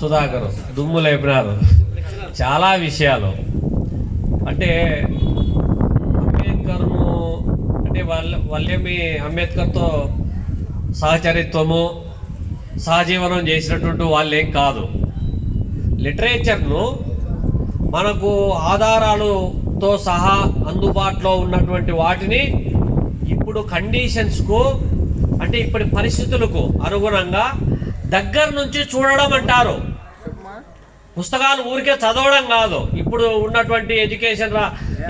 సుధాకర్ దుమ్ము లేపినారు చాలా విషయాలు. అంటే అంబేద్కర్ను అంటే వాళ్ళ వాళ్ళేమి అంబేద్కర్తో సహచరిత్వము సహజీవనం చేసినటువంటి వాళ్ళేం కాదు. లిటరేచర్ను మనకు ఆధారాలతో సహా అందుబాటులో ఉన్నటువంటి వాటిని ఇప్పుడు కండిషన్స్కు అంటే ఇప్పటి పరిస్థితులకు అనుగుణంగా దగ్గర నుంచి చూడడం అంటారు. పుస్తకాలు ఊరికే చదవడం కాదు. ఇప్పుడు ఉన్నటువంటి ఎడ్యుకేషన్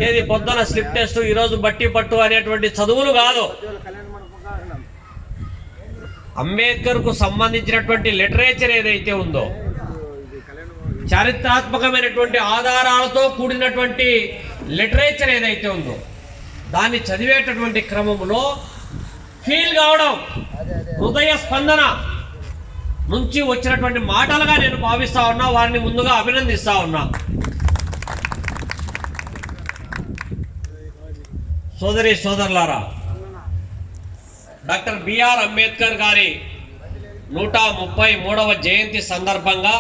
ఏది పొద్దున స్లిప్ టెస్ట్ ఈరోజు బట్టి పట్టు అనేటువంటి చదువులు కాదు. అంబేద్కర్కు సంబంధించినటువంటి లిటరేచర్ ఏదైతే ఉందో చారిత్రాత్మకమైనటువంటి ఆధారాలతో కూడినటువంటి లిటరేచర్ ఏదైతే ఉందో దాన్ని చదివేటటువంటి క్రమంలో ఫీల్ కావడం హృదయ స్పందన నుంచి వచ్చినటువంటి మాటలుగా నేను భావిస్తా ఉన్నా వారిని ముందుగా అభినందిస్తా ఉన్నా. సోదరి సోదరులారా డాక్టర్ బిఆర్ అంబేద్కర్ గారి నూట ముప్పై మూడవ జయంతి సందర్భంగా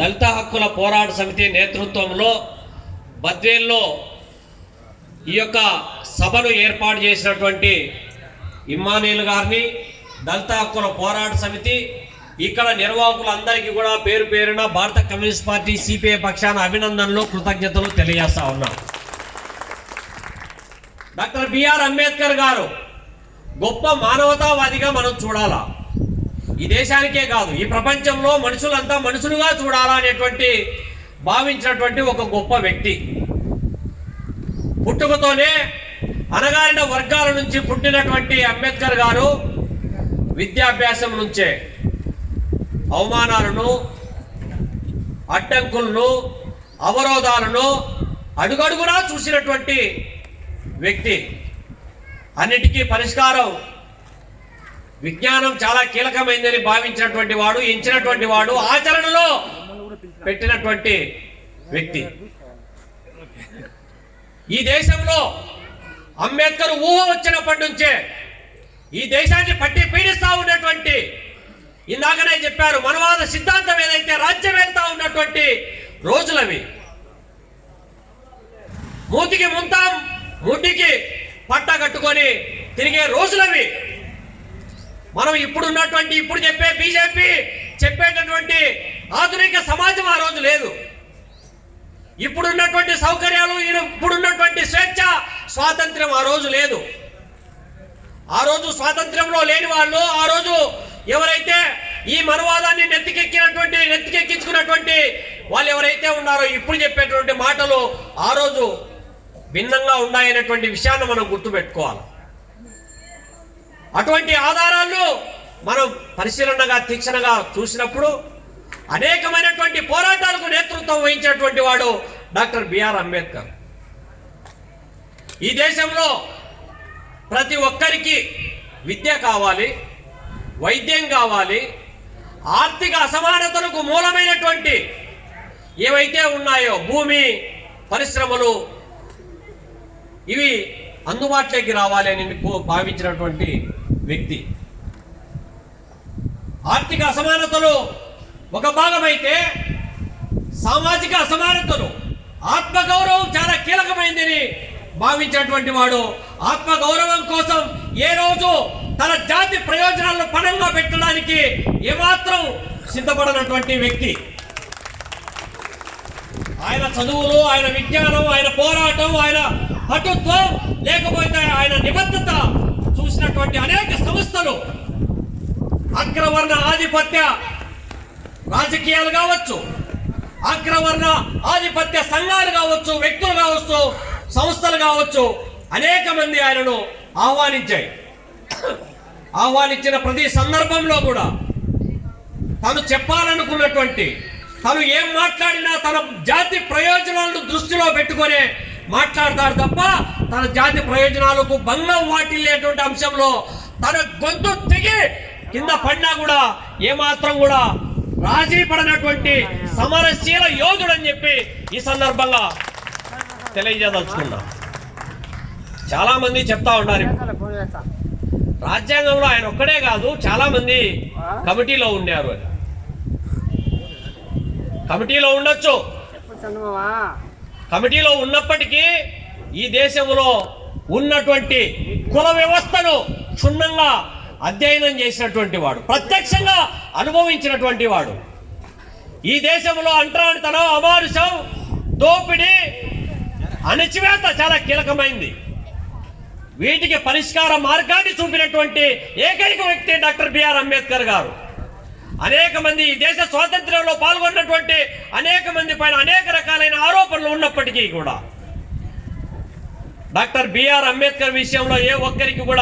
దళిత హక్కుల పోరాట సమితి నేతృత్వంలో బద్వేల్లో ఈ యొక్క సభను ఏర్పాటు చేసినటువంటి ఇమ్మానీయులు గారిని దళిత హక్కుల పోరాట సమితి ఇక్కడ నిర్వాహకులందరికీ కూడా పేరు పేరున భారత కమ్యూనిస్ట్ పార్టీ సిపిఐ పక్షాన అభినందనలు కృతజ్ఞతలు తెలియజేస్తా ఉన్నాం. డాక్టర్ బిఆర్ అంబేద్కర్ గారు గొప్ప మానవతావాదిగా మనం చూడాలా? ఈ దేశానికే కాదు ఈ ప్రపంచంలో మనుషులంతా మనుషులుగా చూడాలా అనేటువంటి భావించినటువంటి ఒక గొప్ప వ్యక్తి. పుట్టుకతోనే అనగారిన వర్గాల నుంచి పుట్టినటువంటి అంబేద్కర్ గారు విద్యాభ్యాసం నుంచే అవమానాలను అడ్డంకులను అవరోధాలను అడుగడుగునా చూసినటువంటి వ్యక్తి. అన్నిటికీ పరిష్కారం విజ్ఞానం చాలా కీలకమైందని భావించినటువంటి వాడు ఎంచినటువంటి వాడు ఆచరణలో పెట్టినటువంటి వ్యక్తి. ఈ దేశంలో అంబేద్కర్ ఊహ వచ్చినప్పటి నుంచే ఈ దేశాన్ని పట్టి పీడిస్తా ఉన్నటువంటి ఇందాకనే చెప్పారు మనవాద సిద్ధాంతం ఏదైతే రాజ్యం వెళ్తా ఉన్నటువంటి రోజులవి. మూతికి ముంతాం ముడ్డికి పట్ట కట్టుకొని తిరిగే రోజులవి. మనం ఇప్పుడు ఉన్నటువంటి ఇప్పుడు చెప్పే బీజేపీ చెప్పేటటువంటి ఆధునిక సమాజం ఆ రోజు లేదు. ఇప్పుడున్నటువంటి సౌకర్యాలు ఇప్పుడున్నటువంటి స్వేచ్ఛ స్వాతంత్ర్యం ఆ రోజు లేదు. ఆ రోజు స్వాతంత్ర్యంలో లేని వాళ్ళు ఆ రోజు ఎవరైతే ఈ మనవాదాన్ని నెత్తికెక్కినటువంటి నెత్తికెక్కించుకున్నటువంటి వాళ్ళు ఎవరైతే ఉన్నారో ఇప్పుడు చెప్పేటువంటి మాటలు ఆ రోజు భిన్నంగా ఉన్నాయనేటువంటి విషయాన్ని మనం గుర్తుపెట్టుకోవాలి. అటువంటి ఆధారాలు మనం పరిశీలనగా తీక్షణగా చూసినప్పుడు అనేకమైనటువంటి పోరాటాలకు నేతృత్వం వహించినటువంటి వాడు డాక్టర్ బిఆర్ అంబేద్కర్. ఈ దేశంలో ప్రతి ఒక్కరికి విద్య కావాలి. వైద్యం కావాలి ఆర్థిక అసమానతలకు మూలమైనటువంటి ఏవైతే ఉన్నాయో భూమి పరిశ్రమలు ఇవి అందుబాటులోకి రావాలి అని భావించినటువంటి వ్యక్తి. ఆర్థిక అసమానతలు ఒక భాగమైతే సామాజిక అసమానతలు ఆత్మగౌరవం చాలా కీలకమైందని భావించినటువంటి వాడు ఆత్మగౌరవం కోసం ఏ రోజు తన జాతి ప్రయోజనాలను పణంగా పెట్టడానికి ఏమాత్రం సిద్ధపడనటువంటి వ్యక్తి. ఆయన చదువులు ఆయన విజ్ఞానం ఆయన పోరాటం ఆయన పటుత్వం లేకపోతే ఆయన నిబద్ధత చూసినటువంటి అనేక సంస్థలు అగ్రవర్ణ ఆధిపత్య రాజకీయాలు కావచ్చు అగ్రవర్ణ ఆధిపత్య సంఘాలు కావచ్చు వ్యక్తులు కావచ్చు సంస్థలు కావచ్చు అనేక మంది ఆయనను ఆహ్వానించాయి. ఆహ్వానించిన ప్రతి సందర్భంలో కూడా తను చెప్పాలనుకున్నటువంటి తను ఏం మాట్లాడినా తన జాతి ప్రయోజనాలను దృష్టిలో పెట్టుకొని మాట్లాడతాడు తప్ప తన జాతి ప్రయోజనాలకు భంగం వాటిల్లేటువంటి అంశంలో తన గొంతు తెగి కింద పడినా కూడా ఏమాత్రం కూడా రాజీ పడినటువంటి సమరశీల యోధుడని చెప్పి ఈ సందర్భంగా తెలియజేదలుచుకున్నా చాలా మంది చెప్తా ఉన్నారు రాజ్యాంగంలో ఆయన ఒక్కడే కాదు చాలా మంది కమిటీలో ఉన్నారు అని. కమిటీలో ఉండొచ్చు. కమిటీలో ఉన్నప్పటికీ ఈ దేశంలో ఉన్నటువంటి కుల వ్యవస్థను క్షుణ్ణంగా అధ్యయనం చేసినటువంటి వాడు ప్రత్యక్షంగా అనుభవించినటువంటి వాడు. ఈ దేశంలో అంటరానితనం అమానుషం అణచివేత చాలా కీలకమైంది. వీటికి పరిష్కార మార్గాన్ని చూపినటువంటి ఏకైక వ్యక్తి డాక్టర్ బిఆర్ అంబేద్కర్ గారు. అనేక మంది ఈ దేశ స్వాతంత్ర్యంలో పాల్గొన్నటువంటి అనేక మంది పైన అనేక రకాలైన ఆరోపణలు ఉన్నప్పటికీ కూడా డాక్టర్ బిఆర్ అంబేద్కర్ విషయంలో ఏ ఒక్కరికి కూడా